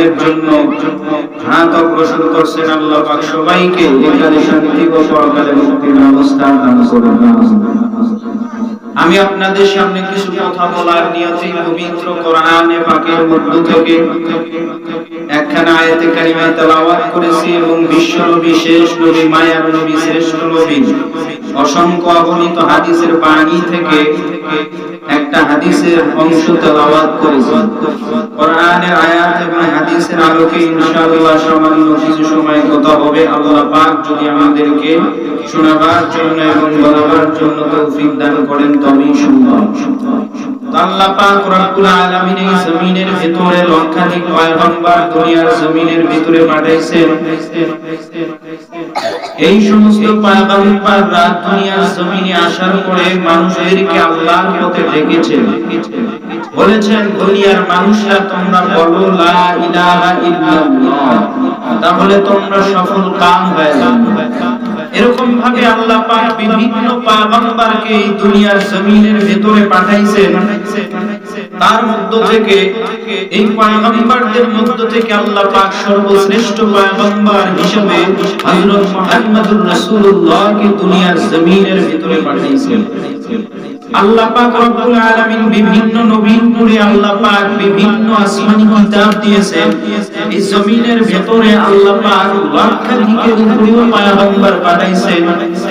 কামিলের জন্য হাত অগ্রসর করছেন আল্লাহ পাক সবাইকে। এখানে শান্তি ও পরকালে মুক্তির ব্যবস্থা দান করুন। আমি আপনাদের সামনে কিছু কথা বলার নিয়তে পবিত্র কোরআনে পাকের মধ্য থেকে একখানা আয়াতে কারিমা তেলাওয়াত করেছি এবং বিশ্ব নবী শেষ নবী, মায়ার নবী, শ্রেষ্ঠ নবী, অসংখ্য অগণিত হাদিসের বাণী থেকে একটা হাদিসের অংশ তেলাওয়াত করেছি। কোরআনের আয়াত এবং হাদিসের আলোকে ইনশাআল্লাহ সামান্য কিছু সময় কথা হবে। আল্লাহ পাক যদি আমাদেরকে শোনাবার জন্য এবং বলাবার জন্য তৌফিক দান করেন। তবেই সম্ভব। আল্লাহ পাক রব্বুল আলামিন এই সমস্ত দুনিয়ার জমিনে আসার পরে মানুষদেরকে আল্লাহর পথে ডেকেছেন। বলেছেন, দুনিয়ার মানুষরা তোমরা বলো তাহলে তোমরা সফল কাম হয়ে যাবে। এরকম ভাবে আল্লাহ পাক বিভিন্ন পয়গম্বরকে এই দুনিয়ার জমিনের ভিতরে পাঠাইছেন। তার মধ্য থেকে এই পয়গম্বরদের মধ্য থেকে আল্লাহ পাক সর্বশ্রেষ্ঠ পয়গম্বর হিসেবে হযরত মুহাম্মদুর রাসূলুল্লাহকে দুনিয়ার জমিনের ভিতরে পাঠাইছেন। আল্লাহ পাক রব্বুল আলামিন বিভিন্ন আল্লাহ পাক বিভিন্ন আসমানি কিতাব এই জমিনের ভেতরে আল্লাহ পাক উপরেও পয়গম্বর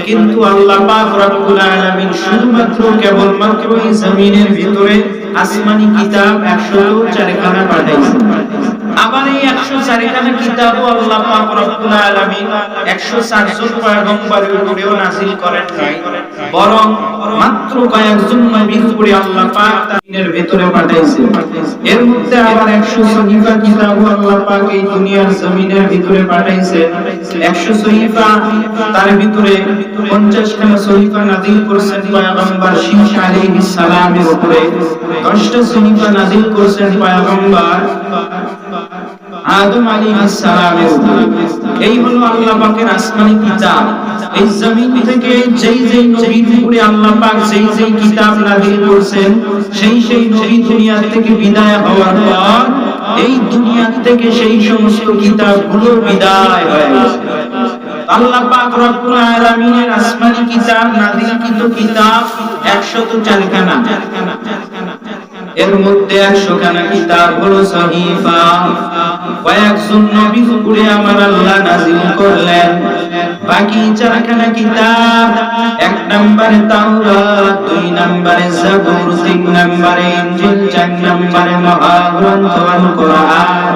কিন্তু আল্লাহ পাক রব্বুল আলামিন শুধুমাত্র এই জমিনের ভিতরে আসমানি কিতাব 104 খানা আবার এই 104 খানা কিতাবও আল্লাহ পাক রব্বুল আলামিন 104 জন পয়গম্বরের উপরেও নাযিল করেন নাই। বরং মাত্র কয়েকজন নবীর উপরে আল্লাহ পাক তাদের ভিতরে পাঠাইছেন এর মধ্যে আবার 100 সহিফা কিতাবও আল্লাহ পাক এই দুনিয়ার জমিনের ভিতরে পাঠাইছেন 100 সহিফা তার ভিতরে 50 খানা সহিফা নাযিল করেছেন পয়গম্বর শীশ আলাইহিস সালামের উপরে। 10টা সহিফা নাযিল করেছেন পয়গম্বর। আদম আলাইহিস উপরে এই হলো আল্লাহ পাকের আসমানি কিতাব। এই জমিন থেকে যেই যেই নবীর উপরে আল্লাহ পাক যেই যেই কিতাব নাযিল করেছেন, সেই সেই নবী দুনিয়া থেকে বিদায় হওয়ার পর, এই দুনিয়া থেকে সেই সমস্ত কিতাবগুলো বিদায় হয়ে গেছে। আল্লাহ পাক রব্বুল আলামিনের আসমানি কিতাব, নাযিলকৃত কিতাব 104 খানা এর মধ্যে একশো খানা কিতাব হলো সহিফা। কয়েকজন নবী উপরে আমার আল্লাহ নাজিল করলেন। বাকি চারখানা কিতাব, এক নম্বরে তাওরাত, দুই নম্বরে জাবুর, তিন নম্বরে চার নম্বরে মহাগ্রন্থ আল কোরআন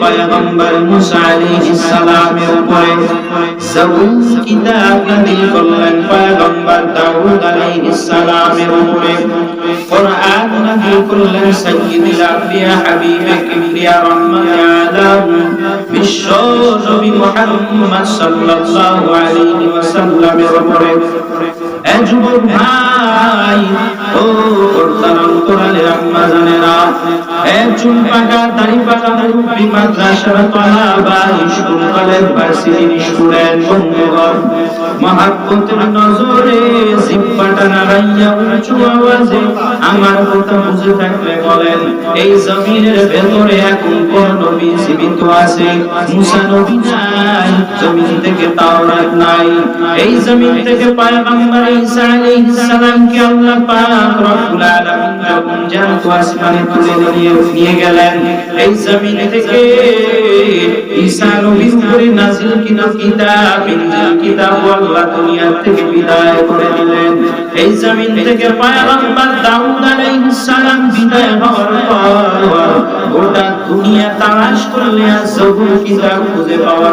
পয়গম্বর মুসা আলাইহিস সালামের উপরে জবুর কিতাব নাযিল করলেন পয়গম্বর দাউদ আলাইহিস সালামের উপরে, কোরআন নাযিল করলেন, সাইয়্যিদুল আম্বিয়া হাবিবে কিবরিয়া রহমাত আলাম বিশ্ব মুহাম্মদ সাল্লাল্লাহু আলাইহি ওয়াসাল্লামের উপরে, এ যুবক ভাই, ও পর্দার অন্তরালে আম্মা জানেরা, এ চুল দাড়ি পাকা মুরব্বি মাদ্রাসার তলাবা স্কুল কলেজ ভার্সিটি স্টুডেন্ট বন্ধুগণ মহাব্বতের নজরে জিব্বাটা নাড়াইয়া উঁচু আওয়াজে আমার কথা বুঝে থাকলে বলেন, এই জমিনের ভেতরে এখন কোন নবী জীবিত আছে? মুসা নবী নাই এই জমিন থেকে পয়গম্বর ঈসা আলাইহিস সালামকে দুনিয়া থেকে বিদায় করে দিলেন। এই জমিন থেকে পয়গম্বর বিদায় হওয়ার পর গোটা দুনিয়া তালাশ করলে খুঁজে পাওয়া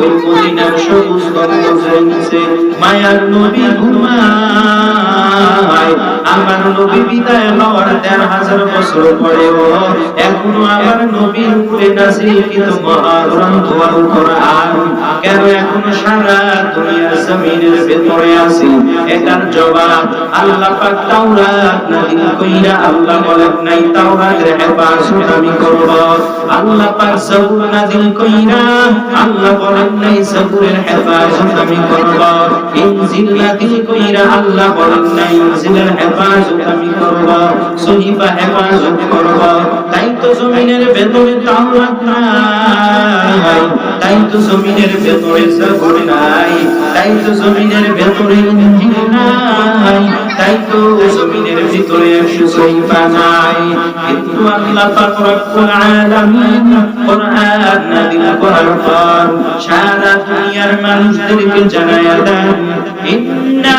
ওই মদিনার সবুজ নিচে মায়ার নবী ঘুমায়। আমার নবী বিদায় হওয়ার হাজার বছর এখনও আমার নবীর উপরে মহাগ্রন্থ কেন এখনও সারা দুনিয়ার জমিনের ভেতরে আছে? এটার জবাব আল্লাহ পাক তাওরাত নাযিল কইরা আল্লাহ বলেন, নাই, তাওরাতের আমি করব। আল্লাহ পাক নাযিল কইরা আল্লাহ বলেন, নাই আমি করব। ইনজিল নাযিল কইরা আল্লাহ বলেন, নাই, ইনজিলের আমি করব সহিফা হেফাজত করব। তাই তো জমিনের ভেতরে তাওরাত নাই তাই তো জমিনের ভেতরে জবুর নাই, তাই তো জমিনের ভেতরে ইনজিল নাই, তাই তো জমিনের ভিতরে সহিফা নাই। কিন্তু আল্লাহ পাক রব্বুল আলামিন কোরআন নাযিল করার পর সারা দুনিয়ার মানুষদেরকে জানায়া দেন, ইন্না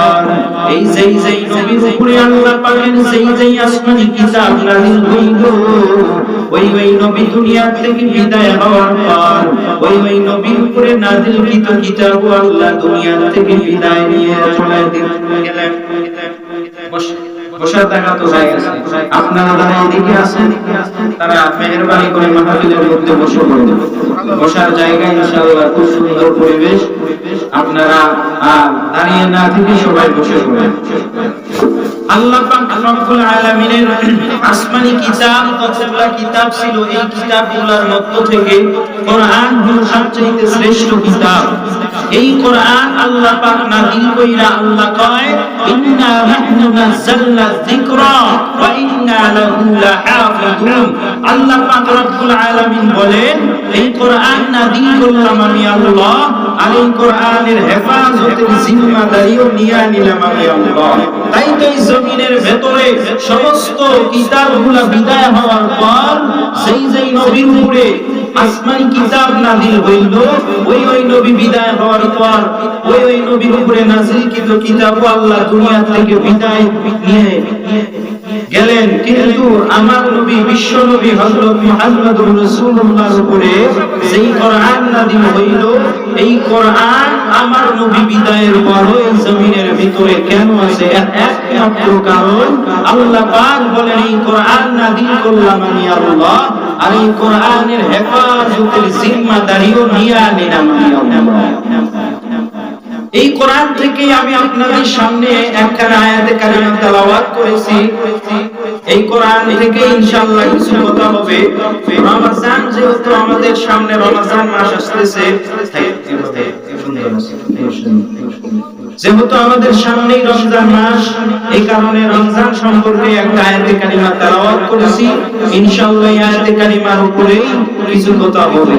এই যেই যেই নবীর উপরে আল্লাহ পাকের যেই যেই আসমানি কিতাব নাযিল হইল, ওই ওই নবী দুনিয়া থেকে বিদায় হওয়ার পর, ওই ওই নবীর উপরে নাযিলকৃত কিতাব আল্লাহ দুনিয়া থেকে বিদায় নিয়ে চলে গেলেন বসার জায়গা তো হয়ে গেছে। আপনারা যারা এদিকে আছেন, তারা মেহরবানি করে মাহফিলের মধ্যে বসে পড়ুন। বসার জায়গা ইনশাআল্লাহ খুব সুন্দর পরিবেশ। আপনারা দাঁড়িয়ে না থেকে সবাই বসে পড়েন। আল্লাহ পাক রব্বুল আলামিনের আসমানি কিতাব কিতাব ছিল এই কিতাবগুলোর মধ্য থেকে কোরআন সবচেয়ে শ্রেষ্ঠ কিতাব। এই কোরআন আল্লাহ পাক নাযিল কইরা আল্লাহ কয়, ইন্না যিকরা ওয়া ইন্না লাহু আল্লাহ পাক রব্বুল আলামিন বলেন, এই কোরআন নাযিল করলাম আমি আল্লাহ আর এই কোরআনের হেফাজতের নিলাম আমি আল্লাহ তাই তো এই জমিনের ভেতরে সমস্ত বিদায় হওয়ার পর সেই যেই নবীর উপরে আসমানি কিতাব নাযিল হইল, ওই ওই নবী বিদায় হওয়ার পর ওই ওই নবীর উপরে নাযিলকৃত কিতাব আল্লাহ দুনিয়া থেকে বিদায় নিয়ে গেলেন, কিন্তু আমার নবী, বিশ্ব নবী হযরত মুহাম্মদুর রাসূলুল্লাহর উপরে যেই কোরআন নাযিল হইল, এই কোরআন আমার নবী বিদায়ের পর জমিনের ভিতরে কেন আছে? একমাত্র কারণ আল্লাহ পাক বলেন, এই কোরআন নাযিল করলাম আমি আল্লাহ, আর এই কোরআনের হেফাজতের জিম্মাদারিও নিয়ে নিলাম আমি আল্লাহ। এই কোরআন থেকে আমি আপনাদের সামনে একখানা আয়াতে কারিমা তেলাওয়াত করেছি। এই কোরআন থেকে ইনশাআল্লাহ কিছু কথা হবে। রমজান যেহেতু আমাদের সামনে রমজান মাস আসতেছে যেহেতু আমাদের সামনেই রমজান মাস, এই কারণে রমজান সম্পর্কে একটা আয়াতে কারিমা তেলাওয়াত করেছি। ইনশাআল্লাহ আয়াতে কারিমার উপরেই কিছু কথা হবে।